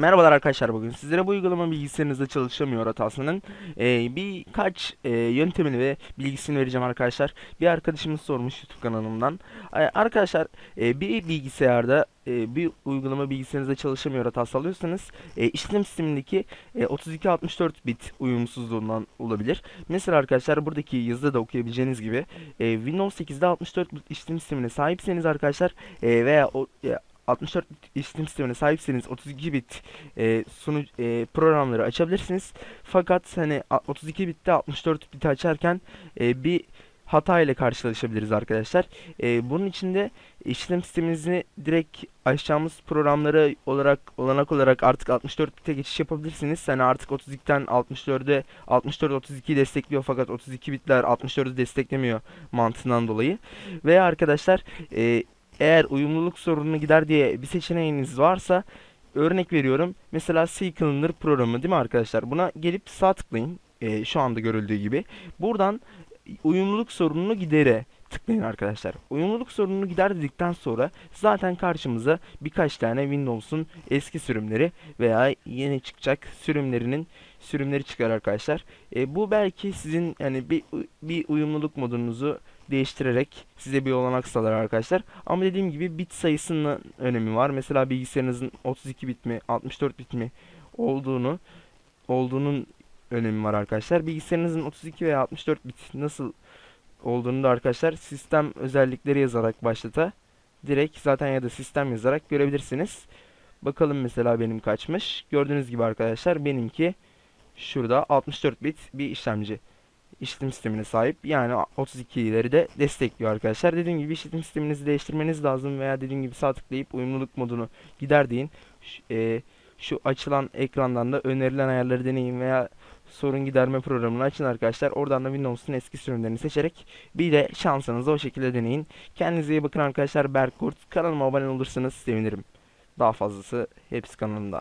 Merhabalar arkadaşlar bugün sizlere bu uygulama bilgisayarınızda çalışamıyor hatasının e, birkaç e, yöntemini ve bilgisini vereceğim arkadaşlar. Bir arkadaşımız sormuş YouTube kanalımdan. E, arkadaşlar e, bir bilgisayarda e, bir uygulama bilgisayarınızda çalışamıyor hatası alıyorsanız e, işlem sistemindeki e, 32-64 bit uyumsuzluğundan olabilir. Mesela arkadaşlar buradaki yazıda da okuyabileceğiniz gibi e, Windows 8'de 64 bit işlem sistemine sahipseniz arkadaşlar e, veya o, e, 64 bit işlem sistemine sahipseniz 32 bit e, sunu e, programları açabilirsiniz. Fakat hani a- 32 bitte 64 biti açarken e, bir hata ile karşılaşabiliriz arkadaşlar. E, bunun için de işlem sisteminizi direkt açacağımız programları olarak olanak olarak artık 64 bite geçiş yapabilirsiniz. Hani artık 32'den 64'e 64 32'yi destekliyor fakat 32 bitler 64'ü desteklemiyor mantığından dolayı. Veya arkadaşlar e, eğer uyumluluk sorununu gider diye bir seçeneğiniz varsa örnek veriyorum. Mesela CCleaner programı değil mi arkadaşlar? Buna gelip sağ tıklayın. Ee, şu anda görüldüğü gibi. Buradan uyumluluk sorununu gidere tıklayın arkadaşlar. Uyumluluk sorununu gider dedikten sonra zaten karşımıza birkaç tane Windows'un eski sürümleri veya yeni çıkacak sürümlerinin sürümleri çıkar arkadaşlar. E, bu belki sizin yani bir bir uyumluluk modunuzu değiştirerek size bir olanak sağlar arkadaşlar. Ama dediğim gibi bit sayısının önemi var. Mesela bilgisayarınızın 32 bit mi 64 bit mi olduğunu olduğunun önemi var arkadaşlar. Bilgisayarınızın 32 veya 64 bit nasıl olduğunu da arkadaşlar sistem özellikleri yazarak başlata direkt zaten ya da sistem yazarak görebilirsiniz. Bakalım mesela benim kaçmış. Gördüğünüz gibi arkadaşlar benimki şurada 64 bit bir işlemci işletim sistemine sahip. Yani 32'leri de destekliyor arkadaşlar. Dediğim gibi işletim sisteminizi değiştirmeniz lazım veya dediğim gibi sağ tıklayıp uyumluluk modunu gider deyin. E, şu açılan ekrandan da önerilen ayarları deneyin veya sorun giderme programını açın arkadaşlar. Oradan da Windows'un eski sürümlerini seçerek bir de şansınızı o şekilde deneyin. Kendinize iyi bakın arkadaşlar. Berkurt. Kanalıma abone olursanız sevinirim. Daha fazlası hepsi kanalımda.